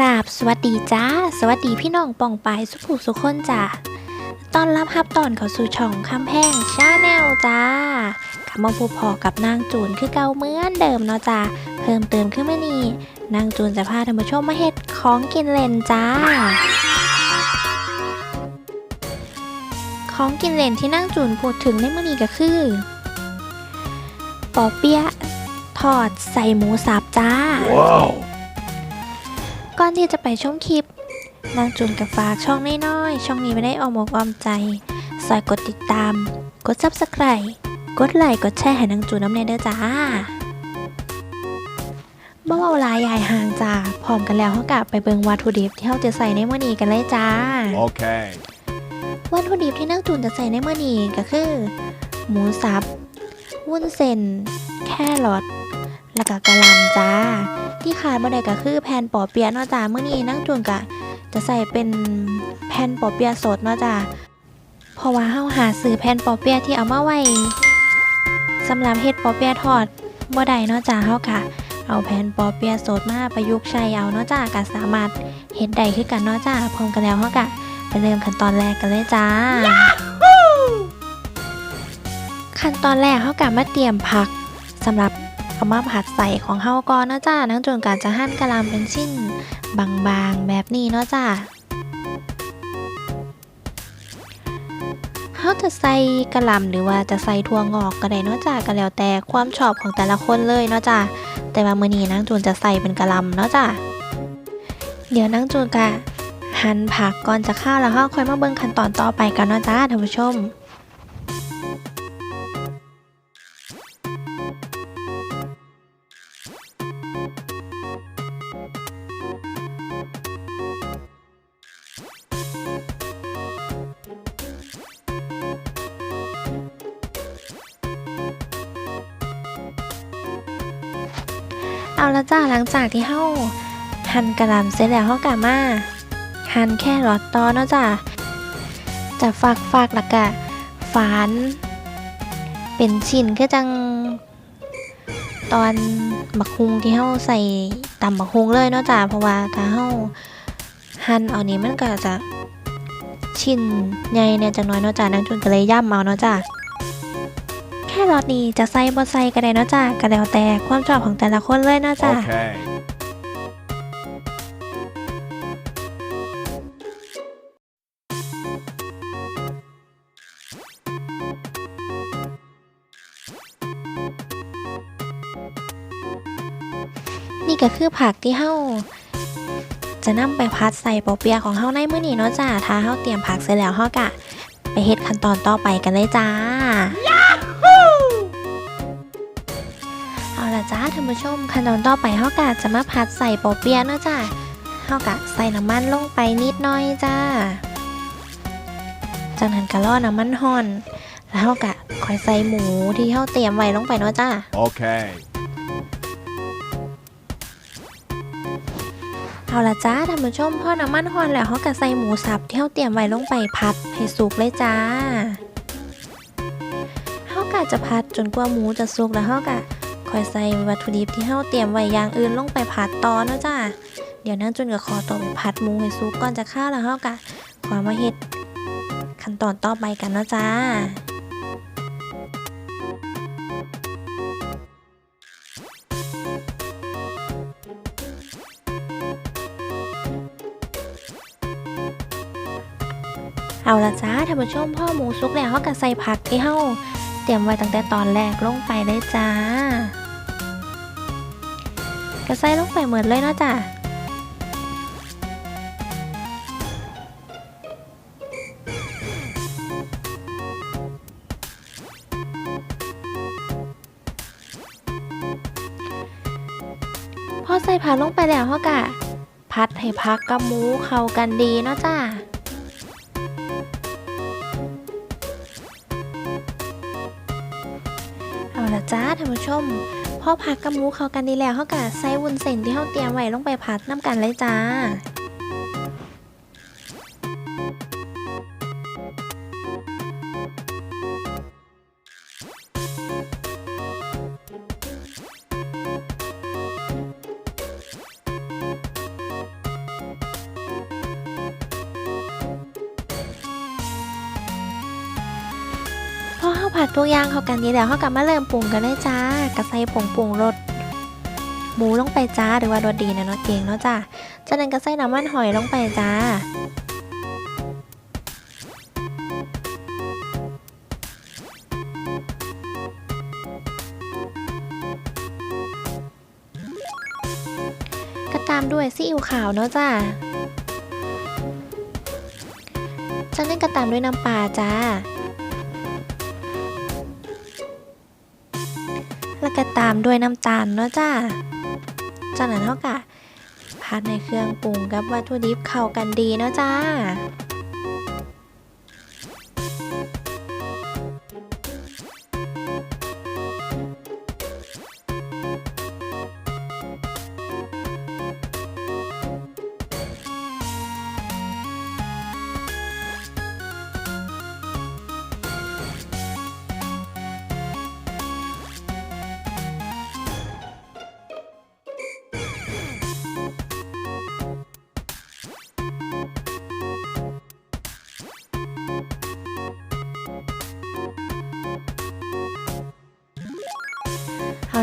ราบสวัสดีจ้า สวัสดีพี่น้องปองปายสุภูสุคนจ้าตอนรับฮับตอนเขาสู่ช่องคำแพงชาแนลจ้าขับมาพบพอกับนางจูนคือเก่าเหมือนเดิมเนาะจ้าเพิ่มเติมขึ้นมานี่นางจูนจะพาท่านผู้ชมมาเฮ็ดของกินเล่นจ้า ของกินเล่นที่นางจูนพูดถึงในมื้อนี้ก็คือปอเปี๊ยะทอดใส่หมูสับจ้า Wow. ก่อนที่จะไปชมคลิป นางจูนกับฝากช่องน้อยๆช่องนี้ไม่ได้ออมอกออมใจสอยกดติดตาม กด subscribe กดไลค์กดแชร์ให้นางจูนน้ำเนเด้อจ้าบ่เว้าหลายยายห่างจ้าพร้อมกันแล้วเขากลับไปเบิงวัตถุดิบที่เขาจะใส่ในมื้อนี้กันเลยจ้า Okay. วัตถุดิบที่นางจูนจะใส่ในมื้อนี้ก็คือ หมูสับวุ้นเส้นแครอท แล้วก็กะหล่ำจ้า ที่ขาดบ่ได้ก็คือแผ่นปอเปี๊ยะเนาะจ้ามื้อนี้นางจูนก็จะใส่เป็นแผ่นปอเปี๊ยะสดเนาะจ้าเพราะว่าเฮาหาซื้อแผ่นปอเปี๊ยะที่เอามาไว้สำหรับเฮ็ดปอเปี๊ยะทอดบ่ได้เนาะจ้าเฮาก็เอาแผ่นปอเปี๊ยะสดมาประยุกต์ใช้เอาเนาะจ้าก็สามารถเฮ็ดได้คือกันเนาะจ้าพร้อมกันแล้วเฮาก็ไปเริ่มขั้นตอนแรกกันเลยจ้า ขั้นตอนแรกเฮากะมาเตรียมผักสำหรับ เอามาผัดใส่ของเฮาก่อนเนาะจ้านังจนการจะหั่นกะหล่ำเป็นชิ้นบางๆแบบนี้เนาะจ้าเฮาจะใส่กะหล่ำหรือว่าจะใส่ถั่วงอกก็ได้เนาะจ้าก็แล้วแต่ความชอบของแต่ละคนเลยเนาะจ้าแต่ว่ามื้อนี้นางจูนจะใส่เป็นกะหล่ำเนาะจ้าเดี๋ยวนางจูนกะหั่นผักก่อนจะข้าวแล้วเฮาค่อยมาเบิ่งขั้นตอนต่อไปกันเนาะจ้าท่านผู้ชม หลังจากที่เฮาหั่นกระหล่ำเสร็จแล้วเฮากะมาหั่นแค่รอตตอเนาะจ้าจะฝากฝากแล้วก็ฝานเป็นชิ้นคือจัง ตอนบักฮุงที่เฮาใส่ตำบักฮุงเลยเนาะจ้าเพราะว่าถ้าเฮาหั่นเอานี้มันก็จะชิ้นใหญ่เนี่ยจังน้อยเนาะจ้านางจุนก็เลยย่ำเอาเนาะจ้าแค่ รอดนี้จะใส่บ่ใส่ก็ได้เนาะจ้าก็แล้วแต่ความชอบของแต่ละคนเลยเนาะจ้า Okay. นี่ก็คือผักที่เฮาจะนำไปพัดใส่ปอเปียะของเฮาในมื้อนี้เนาะจ้าถ้าเฮาเตรียมผักเสร็จแล้วเฮากะ ไปเฮ็ดขั้นตอนต่อไปกันเลยจ้า ท่านผู้ชมขั้นตอนต่อไปเฮากะจะมาพัดใส่ปอเปียะเนาะจ้าเฮากะใส่น้ำมันลงไปนิดหน่อยจ้า จากนั้นก็รอน้ำมันห่อน แล้วเฮากะค่อยใส่หมูที่เฮาเตรียมไว้ลงไปเนาะจ้า Okay. เอาละจ้าท่านผู้ชมพอน้ำมันหอนแล้วเขาก็ใส่หมูสับที่เขาเตรียมไว้ลงไปพัดให้สุกเลยจ้าเขากะจะพัดจนกว่าหมูจะสุกแล้วเขากะ ค่อยใส่วัตถุดิบที่เขาเตรียมไว้อย่างอื่นลงไปผัดต่อเนาะจ้าเดี๋ยวนั่งจนกับคอตัวไปพัดมูให้สุกก่อนจะข้าวแล้วเขากะขอมาเฮ็ดขั้นตอนต่อไปกันเนาะจ้าเอาละจ้าท่านผู้ชมพ่อหมูสุกแล้วเขาก็ใส่ผักที่เฮาเตรียมไว้ตั้งแต่ตอนแรกลงไปเลยจ้า ก็ใส่ลงไปเหมือนเลยเนาะจ้าพอใส่ผักลงไปแล้วเขาก็พัดให้ผักกับหมูเข้ากันดีเนาะจ้าเอาละจ้าท่านผู้ชม พอผักกับหมูเขากันดีแล้วเขากะใส่วุ้นเส้นที่เขาเตรียมไว้ลงไปผัดน้ำกันเลยจ้า ทุกอย่างเข้ากันดีแล้วเขากลับมาเริ่มปรุงกันเลยจ้ากระใส่ผงปรุงรสหมูลงไปจ้าหรือว่ารสดีนะเนาะเก่งเนาะจ้าจากนั้นก็ใส่น้ำมันหอยลงไปจ้าก็ตามด้วยซีอิ๊วขาวเนาะจ้าจากนั้นก็ตามด้วยน้ำปลาจ้า ก็ตามด้วยน้ำตาลเนาะจ้าจากนั้นเท่ากับพัดในเครื่องปรุงกับวัตถุดิบเข้ากันดีเนาะจ้า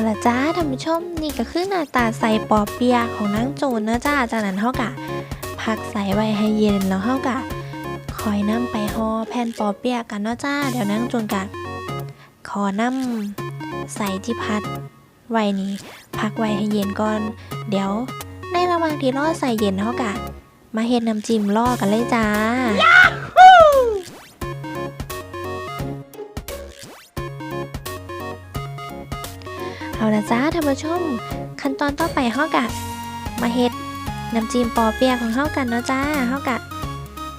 ละจ้าท่านผู้ชมนี่ก็คือหน้าตาใส่ปอเปียะของนางโจรนะจ้าจากนั้นเฮากะพักใส่ไว้ให้เย็นแล้วเฮากะคอยนำไปห่อแผ่นปอเปียะกันเนาะจ้าเดี๋ยวนางโจรกะขอนำใส่ที่พัดไว้นี้พักไว้ให้เย็นก่อน เดี๋ยวในระหว่างที่รอใส่เย็นเฮากะมาเฮ็ดน้ำจิ้มล่อกันเลยจ้า เอาละจ้าท่านผู้ชม ขั้นตอนต่อไปเฮากะ มาเฮ็ดน้ำจิ้มปอเปียะของเฮากันเนาะจ้าเฮากะ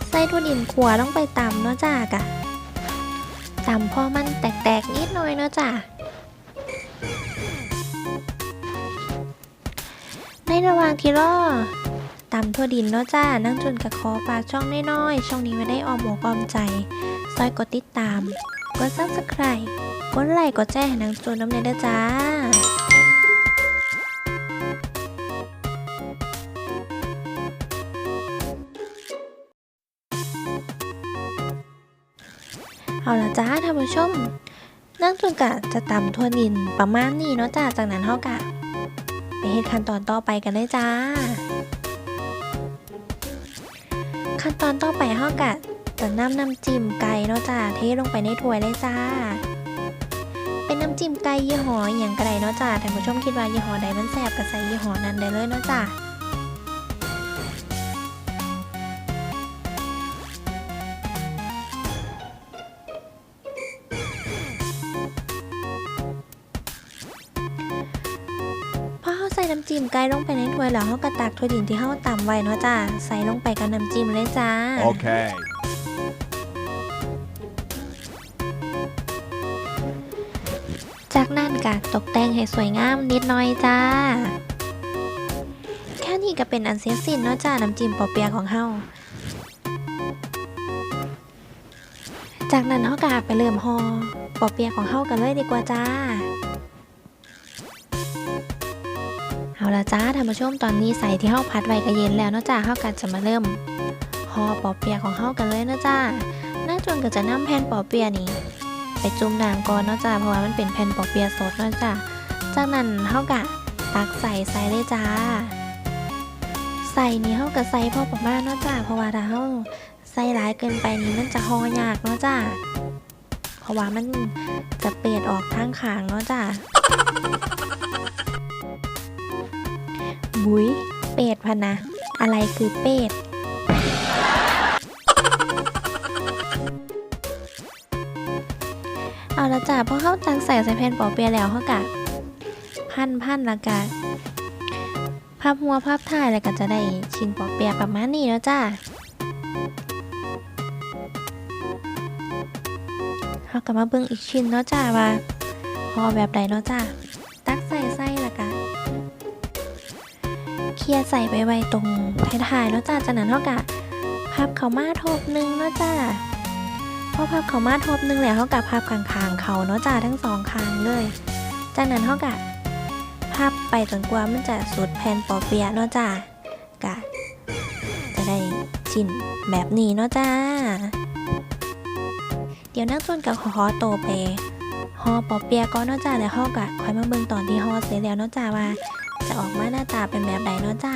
ใส่ทุดินขัวลงไปตำเนาะจ้ากะตำพอมันแตกๆนิดหน่อยเนาะจ้าในระหว่างที่รอตำทั่วดินเนาะจ้านั่งจุนกับขอฝากช่องน้อยๆช่องนี้ไว้ได้ออมอกออมใจ ซอยกดติดตาม กดซับสไครต์กดไลค์กดแจ้งให้นางจูนน้ำเนยเด้อจ้า เอาละจ้าท่านผู้ชมนางจนกะจะตำทั่วดินประมาณนี้เนาะจ้าจากนั้นเฮากะ ไปเฮ็ดขั้นตอนต่อไปกันเลยจ้า ขั้นตอนต่อไปเฮากะจะนำน้ำจิ้มไก่เนาะจ้าเทลงไปในถ้วยเลยจ้า เป็นน้ำจิ้มไก่ยี่ห้ออย่างกระไดเนาะจ้าท่านผู้ชมคิดว่ายี่ห้อใดมันแซ่บก็ใส่ยี่ห้อนั้นได้เลยเนาะจ้า น้ำจิ้มไก่ลงไปในถ้วยแล้วเขาก็ตักถ้วยดินที่เขาตำไว้เนาะจ้าใส่ลงไปกับน้ำจิ้มเลยจ้า Okay. จากนั้นก็ตกแต่งให้สวยงามนิดหน่อยจ้า แค่นี้ก็เป็นอันเสียสิ้นเนาะจ้าน้ำจิ้มปอเปียะของเฮาจากนั้นเฮาก็ไปเริ่มห่อปอเปียะของเฮากันเลยดีกว่าจ้า ละจ้าท่านผู้ชมตอนนี้ใส่ที่เฮาพัดไว้ก็เย็นแล้วเนาะจ้าเฮาก็จะมาเริ่มห่อปอเปียของเฮากันเลยเนาะจ้าน่าจวนก็จะนำแผ่นปอเปียนี้ ไปจุ่มน้ำก่อนเนาะจ้าเพราะว่ามันเป็นแผ่นปอเปียสดเนาะจ้าจากนั้นเฮากะตักใส่ใส่เลยจ้า ใส่นี่เฮากะใส่พอประมาณเนาะจ้าเพราะว่าถ้าเฮาใส่หลายเกินไปนี่มันจะห่อยากเนาะจ้าเพราะว่ามันจะเปลี่ยนออกทางขางเนาะจ้า บุยเป็ดพะนะ อะไรคือเป็ดเอาละจ้ะพอเข้าตังใส่ใส่แผ่นปอเปียะแล้วเขากะพันพันละกะพับหัวพับท้ายแล้วก็จะได้ชิ้นปอเปียะประมาณนี้แล้วจ้าเขากลับมาเบิ่งอีกชิ้นเนาะจ้าว่าห่อแบบใดเนาะจ้า เคลียร์ใส่ไปไว้ตรงท้ายๆเนาะจ้าจากนั้นเขากะพับเขามาทบหนึ่งเนาะจ้าพอพับเขามาทบหนึ่งแล้วเขากับพับข้างๆเขาเนาะจ้าทั้งสองข้างเลย จากนั้นเขากะพับไปจนกว่ามันจะสุดแผ่นปอเปียะเนาะจ้ากะจะได้ชิ้นแบบนี้เนาะจ้า เดี๋ยวนักจนกับขอโตไปห่อปอเปียะก่อนเนาะจ้าแล้วเฮาก็ค่อยมาเบิ่งตอนที่ห่อเสร็จแล้วเนาะจ้าว่า ออกมาหน้าตาเป็นแบบใดเนาะจ้า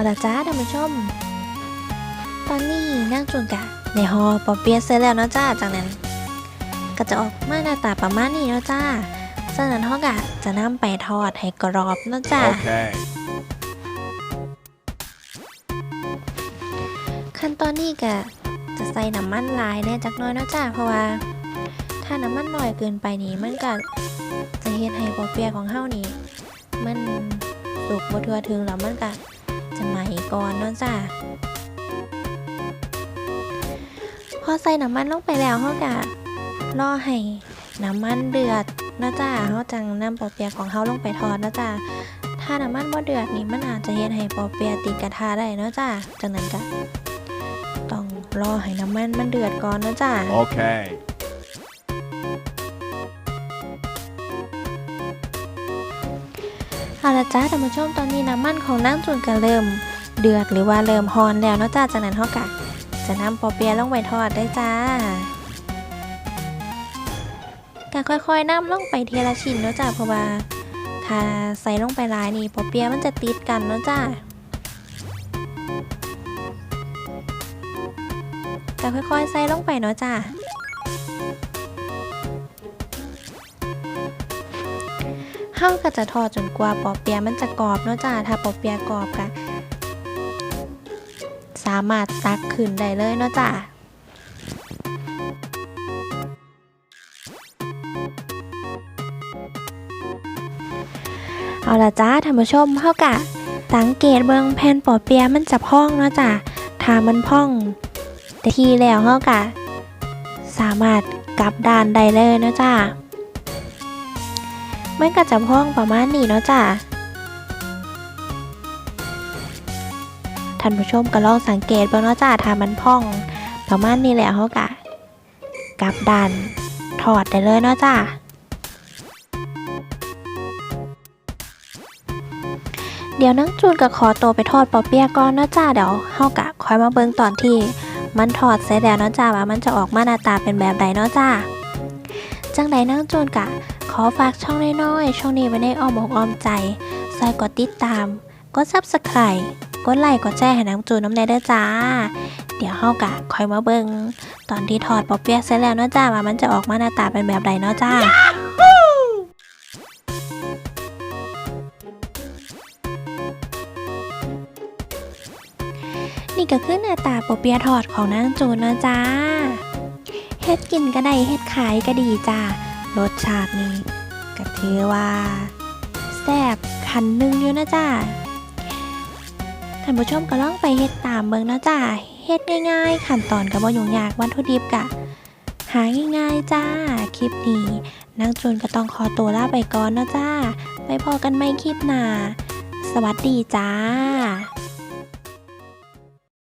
เอาละจ้าท่านผู้ชม ตอนนี้นั่งจนกะในฮอปอเปียเสร็จแล้วเนาะจ้าจากนั้น ก็จะออกมาหน้าตาประมาณนี้เนาะจ้าจากนั้นฮอกะจะนำไปทอดให้กรอบเนาะจ้า Okay. ขั้นตอนนี้ก็จะใส่น้ำมันลายแน่จักน้อยเนาะจ้าเพราะว่า ถ้าน้ำมันน้อยเกินไปนี่มันก็จะเฮ็ดให้ปอเปียของเฮานี่ มันสุกบ่ทั่วถึงแล้วมันก็ ก่อนเนาะจ้าพอใส่น้ำมันลงไปแล้วเฮาก็รอให้น้ำมันเดือดเนาะจ้าเฮาจังนำปอเปียะของเฮาลงไปทอดเนาะจ้าถ้าน้ำมันบ่เดือดนี่มันอาจจะเฮ็ดให้ปอเปียะติดกระทะได้เนาะจ้าจากนั้นก็ต้องรอให้น้ำมันมันเดือดก่อนเนาะจ้า Okay. เอาละจ้าท่านผู้ชมตอนนี้น้ำมันของนั่งจุนก็เริ่ม เดือดหรือว่าเริ่มฮอนแล้วเนาะจ้าจากนั้นเฮากะจะนำปอเปียะลงไปทอดได้จ้าก็ค่อยๆนำลงไปทีละชิ้นเนาะจ้าเพราะว่าถ้าใส่ลงไปหลายนี่ปอเปียะมันจะติดกันเนาะจ้าก็ค่อยๆใส่ลงไปเนาะจ้าเฮาก็จะทอดจนกว่าปอเปียะมันจะกรอบเนาะจ้าถ้าปอเปียะกรอบก็สามารถตักขึ้นได้เลยเนาะจ้าเอาละจ้าท่านผู้ชมเฮากะสังเกตเบิ่งแผ่นปอเปียมันจะพองเนาะจ้าถ้ามันพองแต่ทีแล้วเฮากะสามารถกลับด้านได้เลยเนาะจ้ามันก็จะพองประมาณนี้เนาะจ้ะ ท่านผู้ชมก็ลองสังเกตบิ่งเนาะจ้ะถ้ามันพองประมาณนี้แหละเขากะกลับด้านถอดได้เลยเนาะจ้ะเดี๋ยวนังจูนกับขอตัวไปทอดปอเปียะก่อนเนาะจ้าเดี๋ยวเฮากะคอยมาเบิ่งตอนที่มันถอดเสร็จแล้วเนาะจ้าว่ามันจะออกมาหน้าตาเป็นแบบใดเนาะจ้าจังใดนังจูนกะขอฝากช่องน้อยๆช่องนี้ไว้ในอ้อมอกอ้อมใจซอยกดติดตาม กดซับสไครต์กดไลค์กดแชร์ให้น้ำจูนน้ำแน่เด้อจ้า เดี๋ยวเฮากะคอยมาเบิงตอนที่ถอดปอเปียะเสร็จแล้วเนาะจ้าว่ามันจะออกมาหน้าตาเป็นแบบใดเนาะจ้านี่ก็คือหน้าตาปอเปียะทอดของนางจูนเนาะจ้า เฮ็ดกินก็ได้เฮ็ดขายก็ดีจ้ารสชาตินี่ก็ถือว่า แซ่บขันหนึ่งอยู่นะจ้าานผู้ชมก็ลองไปเฮ็ดตามเบิ่งนะจ้าเฮ็ดง่าย ๆ ขั้นตอนก็บ่ยุ่งยากวัตถุดิบกะ หาง่ายๆจ้า คลิปนี้นางจูนก็ต้องขอตัวลาไปก่อนนะจ้าไปพอกันไม่คลิปหน้าสวัสดีจ้า